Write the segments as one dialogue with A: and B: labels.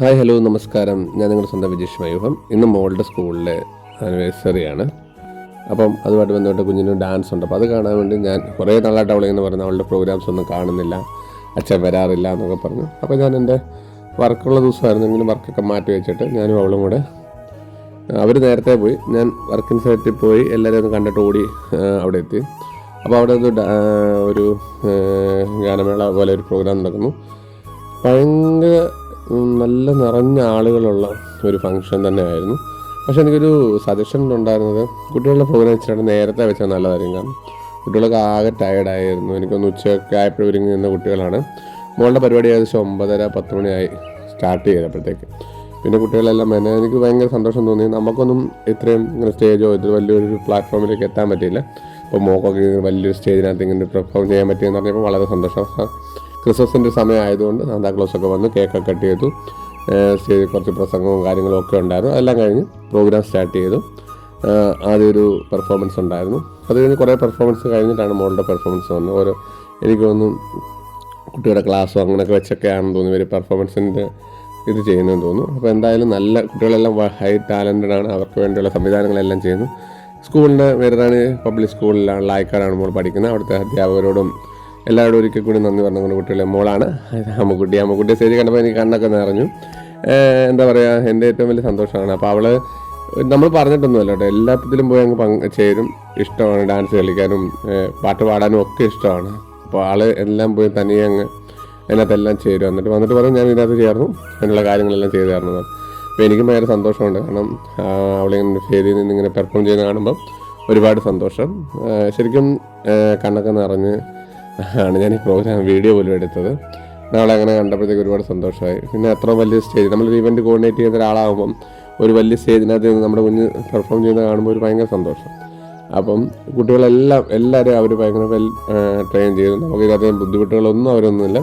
A: Hi hello നമസ്കാരം. ഞാൻ നിങ്ങളുടെ സ്വന്തം വിജേഷ് മയൂഹം. ഇന്ന് മോളുടെ സ്കൂളിലെ ആനിവേഴ്സറി ആണ് അപ്പം അതുമായിട്ട് ബന്ധപ്പെട്ട് കുഞ്ഞിന് ഡാൻസ് ഉണ്ട്. അപ്പോൾ അത് കാണാൻ വേണ്ടി ഞാൻ കുറേ നാളായിട്ട് എന്ന് പറഞ്ഞു അവളുടെ പ്രോഗ്രാംസ് ഒന്നും കാണുന്നില്ല അച്ഛൻ വരാറില്ല എന്നൊക്കെ പറഞ്ഞു. അപ്പോൾ ഞാൻ എന്റെ വർക്കുള്ള ദിവസമായിരുന്നെങ്കിലും വർക്കൊക്കെ മാറ്റി വെച്ചിട്ട് ഞാനും അവളും കൂടെ അവർ നേരത്തെ പോയി. ഞാൻ വർക്കിംഗ് സൈറ്റിൽ പോയി എല്ലാവരും ഒന്ന് കണ്ടിട്ട് ഓടി അവിടെ എത്തി. അപ്പോൾ അവിടെ ഒരു ഗാനമേള പോലെ ഒരു പ്രോഗ്രാം നടക്കുന്നു. ഭയങ്കര നല്ല നിറഞ്ഞ ആളുകളുള്ള ഒരു ഫംഗ്ഷൻ തന്നെയായിരുന്നു. പക്ഷെ എനിക്കൊരു സജഷൻ ഉണ്ടായിരുന്നത് കുട്ടികളുടെ പ്രോഗ്രാം വെച്ചിട്ട് നേരത്തെ വെച്ചാൽ നല്ലതായിരിക്കും. കാരണം കുട്ടികളൊക്കെ ആകെ ടയർഡായിരുന്നു എനിക്കൊന്ന് ഉച്ചയൊക്കെ ആയപ്പോഴും ഒരുങ്ങി നിന്ന കുട്ടികളാണ്. മോളുടെ പരിപാടി ഏകദേശം ഒമ്പതര പത്ത് മണിയായി സ്റ്റാർട്ട് ചെയ്തപ്പോഴത്തേക്ക്. പിന്നെ കുട്ടികളെല്ലാം എന്നെ എനിക്ക് ഭയങ്കര സന്തോഷം തോന്നി. നമുക്കൊന്നും ഇത്രയും ഇങ്ങനെ സ്റ്റേജോ ഇത് വലിയൊരു പ്ലാറ്റ്ഫോമിലേക്ക് എത്താൻ പറ്റിയില്ല. അപ്പോൾ മോക്കൊക്കെ വലിയൊരു സ്റ്റേജിനകത്ത് ഇങ്ങനെ പെർഫോം ചെയ്യാൻ പറ്റിയെന്ന് പറഞ്ഞപ്പോൾ വളരെ സന്തോഷം. ക്രിസ്മസിന്റെ സമയമായതുകൊണ്ട് സാന്താക്ലോസ് ഒക്കെ വന്ന് കേക്കൊക്കെ കട്ട് ചെയ്തു. സ്റ്റേജിൽ കുറച്ച് പ്രസംഗവും കാര്യങ്ങളും ഒക്കെ ഉണ്ടായിരുന്നു. അതെല്ലാം കഴിഞ്ഞ് പ്രോഗ്രാം സ്റ്റാർട്ട് ചെയ്തു. ആദ്യമൊരു പെർഫോമൻസ് ഉണ്ടായിരുന്നു. അത് കഴിഞ്ഞ് കുറേ പെർഫോമൻസ് കഴിഞ്ഞിട്ടാണ് മോളുടെ പെർഫോമൻസ് വന്നത്. ഓരോ എനിക്ക് തോന്നുന്നു കുട്ടിയുടെ ക്ലാസ്സോ അങ്ങനെയൊക്കെ വെച്ചൊക്കെ ആണെന്ന് തോന്നുന്നു ഇവർ പെർഫോമൻസിന്റെ ഇത് ചെയ്യുന്നതെന്ന് തോന്നുന്നു. അപ്പോൾ എന്തായാലും നല്ല കുട്ടികളെല്ലാം ഹൈ ടാലന്റഡ് ആണ്. അവർക്ക് വേണ്ടിയുള്ള സംവിധാനങ്ങളെല്ലാം ചെയ്യുന്നു. സ്കൂളിന്റെ വേറെ പബ്ലിക് സ്കൂളിലാണ് ലായ്ക്കാടാണ് മോൾ പഠിക്കുന്നത്. അവിടുത്തെ അധ്യാപകരോടും എല്ലാവരോടും ഒരിക്കൽ കൂടി നന്ദി പറഞ്ഞുകൊണ്ട് കുട്ടികളെ മോളാണ്. അമ്മക്കുട്ടി. അമ്മക്കുട്ടിയെ സ്റ്റേജ് കണ്ടപ്പോൾ എനിക്ക് കണ്ണൊക്കെ നിറഞ്ഞു. എന്താ പറയുക എന്റെ ഏറ്റവും വലിയ സന്തോഷമാണ്. അപ്പോൾ അവൾ നമ്മൾ പറഞ്ഞിട്ടൊന്നുമല്ല കേട്ടോ. എല്ലാത്തിലും പോയി അങ്ങ് പങ്ക് ചേരും. ഇഷ്ടമാണ് ഡാൻസ് കളിക്കാനും പാട്ട് പാടാനും ഒക്കെ ഇഷ്ടമാണ്. അപ്പോൾ ആൾ എല്ലാം പോയി തനിയെ അങ്ങ് അതിനകത്തെല്ലാം ചേരും. എന്നിട്ട് വന്നിട്ട് പറഞ്ഞു ഞാൻ ഇതിനകത്ത് ചേർന്നു. അതിനുള്ള കാര്യങ്ങളെല്ലാം ചെയ്തു തരണം അപ്പോൾ എനിക്കും ഭയങ്കര സന്തോഷമുണ്ട്. കാരണം അവളിങ്ങനെ സ്റ്റേജിൽ നിന്ന് ഇങ്ങനെ പെർഫോം ചെയ്യുന്ന കാണുമ്പം ഒരുപാട് സന്തോഷം. ശരിക്കും കണ്ണൊക്കെ നിറഞ്ഞ് ആണ്. ഞാൻ ഈ പ്രോഗ്രാം വീഡിയോ പോലും എടുത്തത്. നാളെ അങ്ങനെ കണ്ടപ്പോഴത്തേക്ക് ഒരുപാട് സന്തോഷമായി. പിന്നെ അത്ര വലിയ സ്റ്റേജ് നമ്മളൊരു ഇവന്റ് കോർഡിനേറ്റ് ചെയ്യുന്ന ഒരാളാകുമ്പം ഒരു വലിയ സ്റ്റേജിനകത്ത് നിന്ന് നമ്മുടെ കുഞ്ഞ് പെർഫോം ചെയ്യുന്നത് കാണുമ്പോൾ ഒരു ഭയങ്കര സന്തോഷം. അപ്പം കുട്ടികളെല്ലാം എല്ലാവരും അവർ ഭയങ്കര വെൽ ട്രെയിൻ ചെയ്തു. നമുക്ക് ഇതിനകത്ത് ബുദ്ധിമുട്ടുകളൊന്നും അവരൊന്നുമില്ല.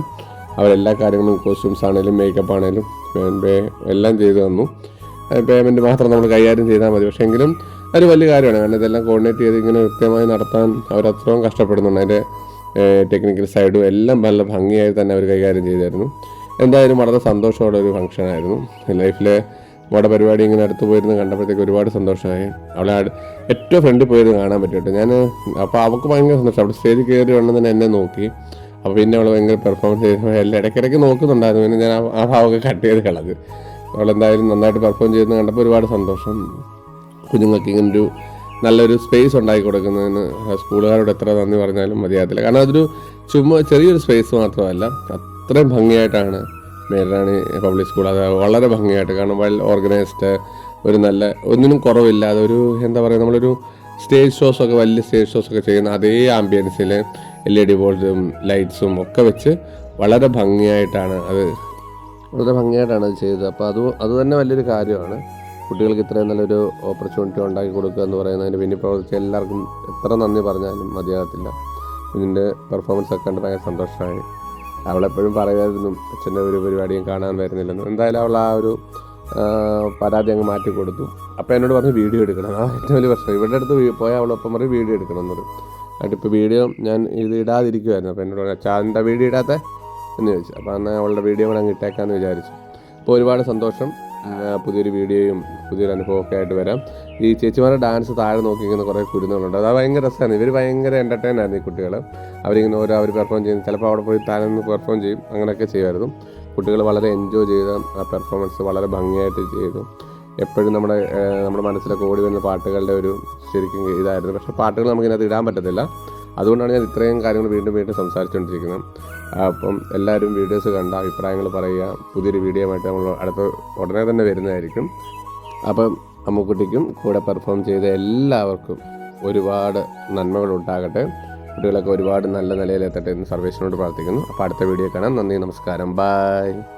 A: അവരെല്ലാ കാര്യങ്ങളും കോസ്റ്റ്യൂംസ് ആണെങ്കിലും മേക്കപ്പ് ആണെങ്കിലും എല്ലാം ചെയ്തു തന്നു. പേയ്മെന്റ് മാത്രം നമ്മൾ കൈകാര്യം ചെയ്താൽ മതി. പക്ഷേ എങ്കിലും അതൊരു വലിയ കാര്യമാണ്. കാരണം ഇതെല്ലാം കോർഡിനേറ്റ് ചെയ്ത് ഇങ്ങനെ കൃത്യമായി നടത്താൻ അവരത്രയും കഷ്ടപ്പെടുന്നുണ്ട്. അതിന്റെ ടെക്നിക്കൽ സൈഡും എല്ലാം നല്ല ഭംഗിയായി തന്നെ അവർ കൈകാര്യം ചെയ്തായിരുന്നു. എന്തായാലും വളരെ സന്തോഷമുള്ള ഒരു ഫംഗ്ഷൻ ആയിരുന്നു. ലൈഫിലെ മോടെ പരിപാടി ഇങ്ങനെ അടുത്ത് പോയിരുന്ന് കണ്ടപ്പോഴത്തേക്ക് ഒരുപാട് സന്തോഷമായി. അവളെ ഏറ്റവും ഫ്രണ്ടിൽ പോയിരുന്ന് കാണാൻ പറ്റും ഞാൻ അപ്പോൾ അവൾക്ക് ഭയങ്കര സന്തോഷം. അവിടെ സ്റ്റേജിൽ കയറി വണ്ണം തന്നെ എന്നെ നോക്കി. അപ്പോൾ പിന്നെ അവൾ ഭയങ്കര പെർഫോമൻസ് ചെയ്തു എല്ലാം ഇടയ്ക്കിടയ്ക്ക് നോക്കുന്നുണ്ടായിരുന്നു. പിന്നെ ഞാൻ ആ- ഭാവമൊക്കെ കട്ട് ചെയ്ത് കളഞ്ഞു. അവളെന്തായാലും നന്നായിട്ട് പെർഫോം ചെയ്യുന്ന കണ്ടപ്പോൾ ഒരുപാട് സന്തോഷം. കുഞ്ഞുങ്ങൾക്ക് ഇങ്ങനൊരു നല്ലൊരു സ്പേസ് ഉണ്ടാക്കി കൊടുക്കുന്നതിന് സ്കൂളുകാരോട് എത്ര നന്ദി പറഞ്ഞാലും മതിയാകത്തില്ല. കാരണം അതൊരു ചുമ്മാ ചെറിയൊരു സ്പേസ് മാത്രമല്ല അത്രയും ഭംഗിയായിട്ടാണ് മേരാണി പബ്ലിക് സ്കൂൾ അത് വളരെ ഭംഗിയായിട്ട് കാരണം വെൽ ഓർഗനൈസ്ഡ് ഒരു നല്ല ഒന്നിനും കുറവില്ലാതെ ഒരു എന്താ പറയുക നമ്മളൊരു സ്റ്റേജ് ഷോസ് ഒക്കെ വലിയ സ്റ്റേജ് ഷോസ് ഒക്കെ ചെയ്യുന്ന അതേ ആംബിയൻസിൽ എൽ ഇ ഡി ബോൾസും ലൈറ്റ്സും ഒക്കെ വെച്ച് വളരെ ഭംഗിയായിട്ടാണ് അത് വളരെ ഭംഗിയായിട്ടാണ് അത് ചെയ്തത്. അപ്പോൾ അത് അത് തന്നെ വലിയൊരു കാര്യമാണ്. കുട്ടികൾക്ക് ഇത്രയും നല്ലൊരു ഓപ്പർച്യൂണിറ്റി ഉണ്ടാക്കി കൊടുക്കുക എന്ന് പറയുന്നതിന് പിന്നെ പ്രവർത്തിച്ച എല്ലാവർക്കും എത്ര നന്ദി പറഞ്ഞാലും മതിയാകത്തില്ല. ഇതിന്റെ പെർഫോമൻസ് ഒക്കെ കണ്ട് ഭയങ്കര സന്തോഷമായി. അവളെപ്പോഴും പറയുമായിരുന്നു അച്ഛന്റെ ഒരു പരിപാടിയും കാണാൻ വരുന്നില്ലെന്ന്. എന്തായാലും അവൾ ആ ഒരു പരാതി അങ്ങ് മാറ്റി കൊടുത്തു. അപ്പോൾ എന്നോട് പറഞ്ഞ് വീഡിയോ എടുക്കണം. ആ ഏറ്റവും വലിയ പ്രശ്നം. ഇവിടെ അടുത്ത് പോയാൽ അവളൊപ്പം പറയും വീഡിയോ എടുക്കണം എന്ന് പറയും എന്നിട്ട് ഇപ്പോൾ വീഡിയോ ഞാൻ ഇത് ഇടാതിരിക്കുമായിരുന്നു അപ്പോൾ എന്നോട് പറഞ്ഞു എന്താ വീഡിയോ ഇടാത്ത? എന്ന് ചോദിച്ചു. അപ്പോൾ അന്ന് അവളുടെ വീഡിയോ കൂടെ അങ്ങ് ഇട്ടേക്കാമെന്ന് വിചാരിച്ചു. അപ്പോൾ ഒരുപാട് സന്തോഷം. പുതിയൊരു വീഡിയോയും പുതിയൊരു അനുഭവമൊക്കെ ആയിട്ട് വരാം. ഈ ചേച്ചിമാരുടെ ഡാൻസ് താഴെ നോക്കിയിരിക്കുന്ന കുറേ കുരുന്നുകളുണ്ട്. അത് ഭയങ്കര രസമാണ്. ഇവർ ഭയങ്കര എന്റർടൈൻ ആയിരുന്നു ഈ കുട്ടികൾ അവരിങ്ങനെ ഓരോ അവർ പെർഫോം ചെയ്യും. ചിലപ്പോൾ അവിടെ പോയി താഴെ നിന്ന് പെർഫോം ചെയ്യും. അങ്ങനെയൊക്കെ ചെയ്യുമായിരുന്നു. കുട്ടികൾ വളരെ എൻജോയ് ചെയ്ത ആ പെർഫോമൻസ് വളരെ ഭംഗിയായിട്ട് ചെയ്തു. എപ്പോഴും നമ്മുടെ നമ്മുടെ മനസ്സിലൊക്കെ ഓടി വരുന്ന പാട്ടുകളുടെ ഒരു ശരിക്കും ഇതായിരുന്നു. പക്ഷേ പാട്ടുകൾ നമുക്കിതിനകത്ത് ഇടാൻ പറ്റത്തില്ല. അതുകൊണ്ടാണ് ഞാൻ ഇത്രയും കാര്യങ്ങൾ വീണ്ടും വീണ്ടും സംസാരിച്ചുകൊണ്ടിരിക്കുന്നത്. അപ്പം എല്ലാവരും വീഡിയോസ് കണ്ട അഭിപ്രായങ്ങൾ പറയുക. പുതിയൊരു വീഡിയോ ആയിട്ട് നമ്മൾ അടുത്ത ഉടനെ തന്നെ വരുന്നതായിരിക്കും. അപ്പം അമ്മുക്കുട്ടിക്കും കൂടെ പെർഫോം ചെയ്ത എല്ലാവർക്കും ഒരുപാട് നന്മകൾ ഉണ്ടാകട്ടെ. കുട്ടികളൊക്കെ ഒരുപാട് നല്ല നിലയിലെത്തട്ടെ എന്ന് സർവേഷനോട് പ്രാർത്ഥിക്കുന്നു. അപ്പോൾ അടുത്ത വീഡിയോ കാണാം. നന്ദി നമസ്കാരം. ബൈ